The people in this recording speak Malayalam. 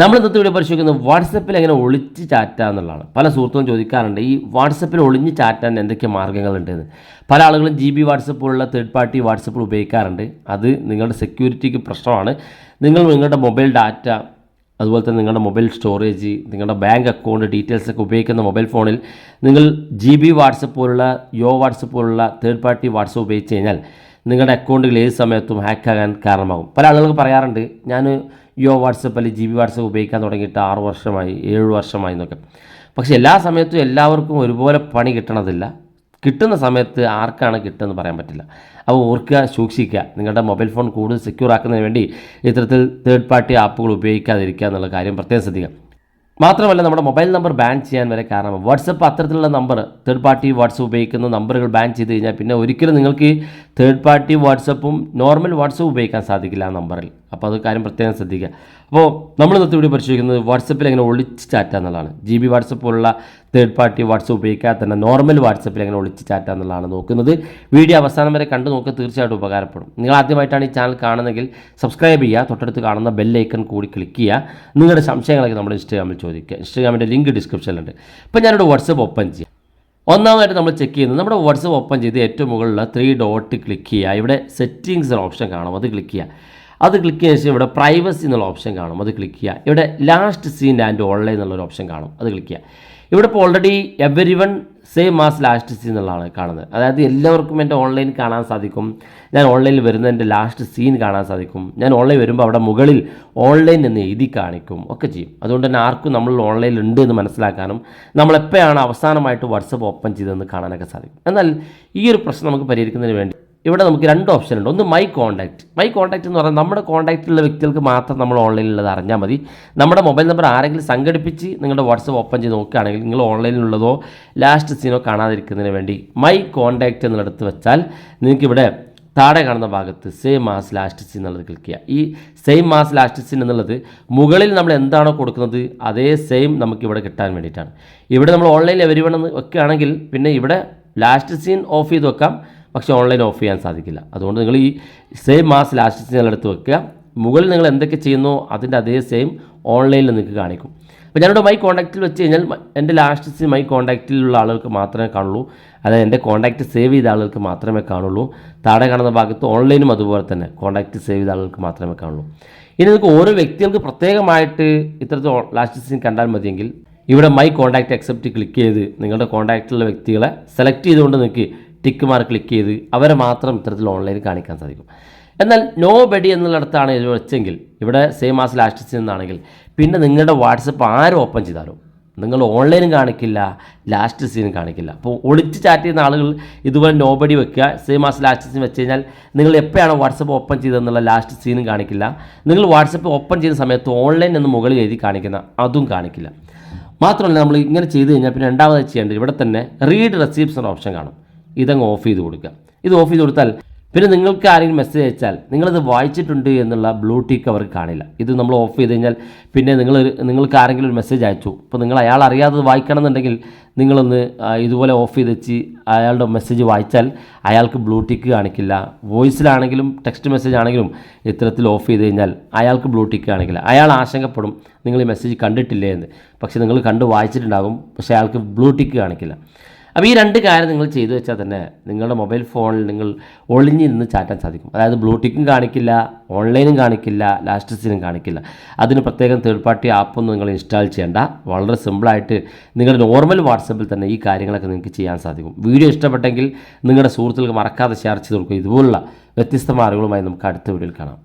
നമ്മൾ ഇന്നത്തെ വീഡിയോ പരിശോധിക്കുന്നത് വാട്സപ്പിൽ എങ്ങനെ ഒളിച്ച് ചാറ്റുക എന്നുള്ളതാണ്. പല സുഹൃത്തുക്കളും ചോദിക്കാറുണ്ട് ഈ വാട്സപ്പിൽ ഒളിഞ്ഞ് ചാറ്റാൻ എന്തൊക്കെ മാർഗങ്ങളുണ്ടെന്ന് പല ആളുകളും ജി ബി വാട്സപ്പ് പോലുള്ള തേർഡ് പാർട്ടി വാട്സപ്പിൽ ഉപയോഗിക്കാറുണ്ട്. അത് നിങ്ങളുടെ സെക്യൂരിറ്റിക്ക് പ്രശ്നമാണ്. നിങ്ങൾ നിങ്ങളുടെ മൊബൈൽ ഡാറ്റ അതുപോലെ തന്നെ നിങ്ങളുടെ മൊബൈൽ സ്റ്റോറേജ് നിങ്ങളുടെ ബാങ്ക് അക്കൗണ്ട് ഡീറ്റെയിൽസ് ഒക്കെ ഉപയോഗിക്കുന്ന മൊബൈൽ ഫോണിൽ നിങ്ങൾ ജി ബി വാട്സപ്പ് പോലുള്ള യോ വാട്സപ്പ് പോലുള്ള തേർഡ് പാർട്ടി വാട്സപ്പ് ഉപയോഗിച്ച് കഴിഞ്ഞാൽ നിങ്ങളുടെ അക്കൗണ്ടുകൾ ഏത് സമയത്തും ഹാക്കാകാൻ കാരണമാകും. പല ആളുകൾക്ക് പറയാറുണ്ട് ഞാൻ യോ വാട്സപ്പ് അല്ലെങ്കിൽ ജി ബി വാട്സപ്പ് ഉപയോഗിക്കാൻ തുടങ്ങിയിട്ട് ആറ് വർഷമായി ഏഴ് വർഷമായി എന്നൊക്കെ. പക്ഷേ എല്ലാ സമയത്തും എല്ലാവർക്കും ഒരുപോലെ പണി കിട്ടണതില്ല. കിട്ടുന്ന സമയത്ത് ആർക്കാണ് കിട്ടുമെന്ന് പറയാൻ പറ്റില്ല. അപ്പോൾ ഓർക്കുക സൂക്ഷിക്കുക. നിങ്ങളുടെ മൊബൈൽ ഫോൺ കൂടുതൽ സെക്യൂർ ആക്കുന്നതിന് വേണ്ടി ഇത്തരത്തിൽ തേർഡ് പാർട്ടി ആപ്പുകൾ ഉപയോഗിക്കാതിരിക്കുക എന്നുള്ള കാര്യം പ്രത്യേകം ശ്രദ്ധിക്കുക. മാത്രമല്ല നമ്മുടെ മൊബൈൽ നമ്പർ ബാൻ ചെയ്യാൻ വരെ കാരണം വാട്സപ്പ് അത്തരത്തിലുള്ള നമ്പർ തേർഡ് പാർട്ടി വാട്സപ്പ് ഉപയോഗിക്കുന്ന നമ്പറുകൾ ബാൻ ചെയ്ത് കഴിഞ്ഞാൽ പിന്നെ ഒരിക്കലും നിങ്ങൾക്ക് തേർഡ് പാർട്ടി വാട്സപ്പും നോർമൽ വാട്സപ്പ് ഉപയോഗിക്കാൻ സാധിക്കില്ല ആ നമ്പറിൽ. അപ്പോൾ അത് കാര്യം പ്രത്യേകം ശ്രദ്ധിക്കുക. അപ്പോൾ നമ്മൾ ഇന്നത്തെ വീഡിയോ പരിശോധിക്കുന്നത് വാട്സപ്പിൽ എങ്ങനെ ഒളിച്ച് ചാറ്റുക എന്നുള്ളതാണ്. ജി ബി വാട്സപ്പ് പോലുള്ള തേർഡ് പാർട്ടി വാട്സപ്പ് ഉപയോഗിക്കാതെ തന്നെ നോർമൽ വാട്സപ്പിൽ എങ്ങനെ ഒളിച്ച് ചാറ്റുക എന്നുള്ളതാണ് നോക്കുന്നത്. വീഡിയോ അവസാനം വരെ കണ്ടു നോക്കുക തീർച്ചയായിട്ടും ഉപകാരപ്പെടും. നിങ്ങൾ ആദ്യമായിട്ടാണ് ഈ ചാനൽ കാണുന്നതെങ്കിൽ സബ്സ്ക്രൈബ് ചെയ്യുക തൊട്ടടുത്ത് കാണുന്ന ബെല്ലൈക്കൺ കൂടി ക്ലിക്ക് ചെയ്യുക. നിങ്ങളുടെ സംശയങ്ങളൊക്കെ നമ്മൾ ഇൻസ്റ്റാഗ്രാമിൽ ചോദിക്കുക. ഇൻസ്റ്റാഗ്രാമിന്റെ ലിങ്ക് ഡിസ്ക്രിപ്ഷനിലുണ്ട് ഇപ്പോൾ ഞാനിവിടെ വാട്സപ്പ് ഓപ്പൺ ചെയ്യാം. ഒന്നാമതായിട്ട് നമ്മൾ ചെക്ക് ചെയ്യുന്നത് നമ്മുടെ വാട്സപ്പ് ഓപ്പൺ ചെയ്ത് ഏറ്റവും മുകളിലുള്ള ത്രീ ഡോട്ട് ക്ലിക്ക് ചെയ്യുക. ഇവിടെ സെറ്റിങ്സ് ഓപ്ഷൻ കാണും. അത് ക്ലിക്ക് ചെയ്യുക. അത് ക്ലിക്ക് ചെയ്ത ഇവിടെ പ്രൈവസി എന്നുള്ള ഓപ്ഷൻ കാണും. അത് ക്ലിക്ക് ചെയ്യുക. ഇവിടെ ലാസ്റ്റ് സീൻ ആൻഡ് ഓൺലൈൻ എന്നുള്ളൊരു ഓപ്ഷൻ കാണും. അത് ക്ലിക്ക് ചെയ്യുക. ഇവിടെ ഇപ്പോൾ already everyone same as last seen എന്നുള്ളതാണ് കാണുന്നത്. അതായത് എല്ലാവർക്കും എന്റെ ഓൺലൈൻ കാണാൻ സാധിക്കും. ഞാൻ ഓൺലൈനിൽ വരുന്ന എന്റെ ലാസ്റ്റ് സീൻ കാണാൻ സാധിക്കും. ഞാൻ ഓൺലൈൻ വരുമ്പോൾ അവിടെ മുകളിൽ ഓൺലൈൻ എന്ന് എഴുതി കാണിക്കും. ഒക്കെ ചെയ്യും. അതുകൊണ്ട് തന്നെ ആർക്കും നമ്മൾ ഓൺലൈനിൽ ഉണ്ട് എന്ന് മനസ്സിലാക്കാനും നമ്മൾ എപ്പോഴാണ് അവസാനമായിട്ട് വാട്സപ്പ് ഓപ്പൺ ചെയ്തതെന്ന് കാണാനൊക്കെ സാധിക്കും. എന്നാൽ ഈ ഒരു പ്രശ്നം നമുക്ക് പരിഹരിക്കുന്നതിന് വേണ്ടി ഇവിടെ നമുക്ക് രണ്ട് ഓപ്ഷൻ ഉണ്ട്. ഒന്ന് മൈ കോൺടാക്റ്റ് മൈ കോൺടാക്റ്റ് എന്ന് പറഞ്ഞാൽ നമ്മുടെ കോൺടാക്റ്റിലുള്ള വ്യക്തികൾക്ക് മാത്രം നമ്മൾ ഓൺലൈനിലുള്ളത് അറിഞ്ഞാൽ മതി. നമ്മുടെ മൊബൈൽ നമ്പർ ആരെങ്കിലും സംഘടിപ്പിച്ച് നിങ്ങളുടെ വാട്സപ്പ് ഓപ്പൺ ചെയ്ത് നോക്കുകയാണെങ്കിൽ നിങ്ങൾ ഓൺലൈനിലുള്ളതോ ലാസ്റ്റ് സീനോ കാണാതിരിക്കുന്നതിന് വേണ്ടി മൈ കോൺടാക്റ്റ് എന്നുള്ളടത്ത് വെച്ചാൽ നിങ്ങൾക്കിവിടെ താഴെ കാണുന്ന ഭാഗത്ത് സെയിം മാസ് ലാസ്റ്റ് സീൻ എന്നുള്ളത് ക്ലിക്ക് ചെയ്യുക ഈ സെയിം മാസ് ലാസ്റ്റ് സീൻ എന്നുള്ളത് മുകളിൽ നമ്മൾ എന്താണോ കൊടുക്കുന്നത് അതേ സെയിം നമുക്ക് ഇവിടെ കിട്ടാൻ വേണ്ടിയിട്ടാണ്. ഇവിടെ നമ്മൾ ഓൺലൈനിൽ വരുവണമെന്ന് വെക്കുകയാണെങ്കിൽ പിന്നെ ഇവിടെ ലാസ്റ്റ് സീൻ ഓഫ് ചെയ്ത് വെക്കാം. പക്ഷേ ഓൺലൈൻ ഓഫ് ചെയ്യാൻ സാധിക്കില്ല. അതുകൊണ്ട് നിങ്ങൾ ഈ സെയിം മാസ് ലാസ്റ്റ് നിങ്ങളെടുത്ത് വെക്കുക. മുകളിൽ നിങ്ങൾ എന്തൊക്കെ ചെയ്യുന്നോ അതിന്റെ അതേ സെയിം ഓൺലൈനിൽ നിങ്ങൾക്ക് കാണിക്കും. അപ്പോൾ ഞാനിവിടെ മൈ കോൺടാക്റ്റിൽ വെച്ച് കഴിഞ്ഞാൽ എന്റെ ലാസ്റ്റ് മൈ കോൺടാക്റ്റിലുള്ള ആളുകൾക്ക് മാത്രമേ കാണുള്ളൂ. അതായത് എന്റെ കോൺടാക്റ്റ് സേവ് ചെയ്ത ആളുകൾക്ക് മാത്രമേ കാണുള്ളൂ. താഴെ കാണുന്ന ഭാഗത്ത് ഓൺലൈനും അതുപോലെ തന്നെ കോൺടാക്റ്റ് സേവ് ചെയ്ത ആളുകൾക്ക് മാത്രമേ കാണുള്ളൂ. ഇനി നിങ്ങൾക്ക് ഓരോ വ്യക്തികൾക്ക് പ്രത്യേകമായിട്ട് ഇത്തരത്തിൽ ലാസ്റ്റ് സീൻ കണ്ടാൽ മതിയെങ്കിൽ ഇവിടെ മൈ കോൺടാക്റ്റ് അക്സെപ്റ്റ് ക്ലിക്ക് ചെയ്ത് നിങ്ങളുടെ കോൺടാക്റ്റിലുള്ള വ്യക്തികളെ സെലക്ട് ചെയ്തുകൊണ്ട് നിങ്ങൾക്ക് ടിക്ക് മാർക്ക് ക്ലിക്ക് ചെയ്ത് അവരെ മാത്രം ഇത്തരത്തിൽ ഓൺലൈനിൽ കാണിക്കാൻ സാധിക്കും. എന്നാൽ നോ ബഡി എന്നുള്ളിടത്താണ് ഇത് വെച്ചെങ്കിൽ ഇവിടെ സെയിം മാസ് ലാസ്റ്റ് സീൻ എന്നാണെങ്കിൽ പിന്നെ നിങ്ങളുടെ വാട്സപ്പ് ആരും ഓപ്പൺ ചെയ്താലും നിങ്ങൾ ഓൺലൈനും കാണിക്കില്ല ലാസ്റ്റ് സീനും കാണിക്കില്ല. അപ്പോൾ ഒളിച്ച് ചാറ്റ് ചെയ്യുന്ന ആളുകൾ ഇതുപോലെ നോബടി വെക്കുക സെയിം മാസം ലാസ്റ്റ് സീൻ വെച്ച് കഴിഞ്ഞാൽ നിങ്ങൾ എപ്പോഴാണ് വാട്സപ്പ് ഓപ്പൺ ചെയ്തതെന്നുള്ള ലാസ്റ്റ് സീനും കാണിക്കില്ല. നിങ്ങൾ വാട്സപ്പ് ഓപ്പൺ ചെയ്യുന്ന സമയത്ത് ഓൺലൈൻ എന്ന് മുകളിൽ എഴുതി കാണിക്കുന്ന അതും കാണിക്കില്ല. മാത്രമല്ല നമ്മൾ ഇങ്ങനെ ചെയ്ത് കഴിഞ്ഞാൽ പിന്നെ രണ്ടാമതായി ചെയ്യേണ്ടത് ഇവിടെ തന്നെ റീഡ് റെസീപ്സ് എന്ന ഓപ്ഷൻ കാണും. ഇതങ്ങ് ഓഫ് ചെയ്ത് കൊടുക്കുക. ഇത് ഓഫ് ചെയ്ത് കൊടുത്താൽ പിന്നെ നിങ്ങൾക്ക് ആരെങ്കിലും മെസ്സേജ് അയച്ചാൽ നിങ്ങളത് വായിച്ചിട്ടുണ്ട് എന്നുള്ള ബ്ലൂ ടിക്ക് അവർക്ക് കാണില്ല. ഇത് നമ്മൾ ഓഫ് ചെയ്ത് കഴിഞ്ഞാൽ പിന്നെ നിങ്ങൾ നിങ്ങൾക്ക് ആരെങ്കിലും ഒരു മെസ്സേജ് അയച്ചു. അപ്പോൾ നിങ്ങൾ അയാൾ അറിയാതെ വായിക്കണം എന്നുണ്ടെങ്കിൽ നിങ്ങളൊന്ന് ഇതുപോലെ ഓഫ് ചെയ്ത് വെച്ച് അയാളുടെ മെസ്സേജ് വായിച്ചാൽ അയാൾക്ക് ബ്ലൂ ടിക്ക് കാണിക്കില്ല. വോയിസിലാണെങ്കിലും ടെക്സ്റ്റ് മെസ്സേജ് ആണെങ്കിലും ഇത്തരത്തിൽ ഓഫ് ചെയ്ത് കഴിഞ്ഞാൽ അയാൾക്ക് ബ്ലൂ ടിക്ക് കാണിക്കില്ല. അയാൾ ആശങ്കപ്പെടും. നിങ്ങൾ ഈ മെസ്സേജ് കണ്ടിട്ടില്ലേ എന്ന്. പക്ഷേ നിങ്ങൾ കണ്ട് വായിച്ചിട്ടുണ്ടാകും. പക്ഷേ അയാൾക്ക് ബ്ലൂ ടിക്ക് കാണിക്കില്ല. അപ്പോൾ ഈ രണ്ട് കാര്യം നിങ്ങൾ ചെയ്തു വെച്ചാൽ തന്നെ നിങ്ങളുടെ മൊബൈൽ ഫോണിൽ നിങ്ങൾ ഒളിഞ്ഞിരുന്ന് ചാറ്റാൻ സാധിക്കും. അതായത് ബ്ലൂടിക്കും കാണിക്കില്ല ഓൺലൈനും കാണിക്കില്ല ലാസ്റ്റ് സീനും കാണിക്കില്ല. അതിന് പ്രത്യേകം തേർഡ് പാർട്ടി ആപ്പൊന്നും നിങ്ങൾ ഇൻസ്റ്റാൾ ചെയ്യേണ്ട. വളരെ സിമ്പിളായിട്ട് നിങ്ങളുടെ നോർമൽ വാട്സപ്പിൽ തന്നെ ഈ കാര്യങ്ങളൊക്കെ നിങ്ങൾക്ക് ചെയ്യാൻ സാധിക്കും. വീഡിയോ ഇഷ്ടപ്പെട്ടെങ്കിൽ നിങ്ങളുടെ സുഹൃത്തുക്കൾക്ക് മറക്കാതെ ഷെയർ ചെയ്ത് കൊടുക്കുക ഇതുപോലുള്ള വ്യത്യസ്തമായ അറിവുകളുമായി നമുക്ക് അടുത്ത വീഡിയോയിൽ കാണാം.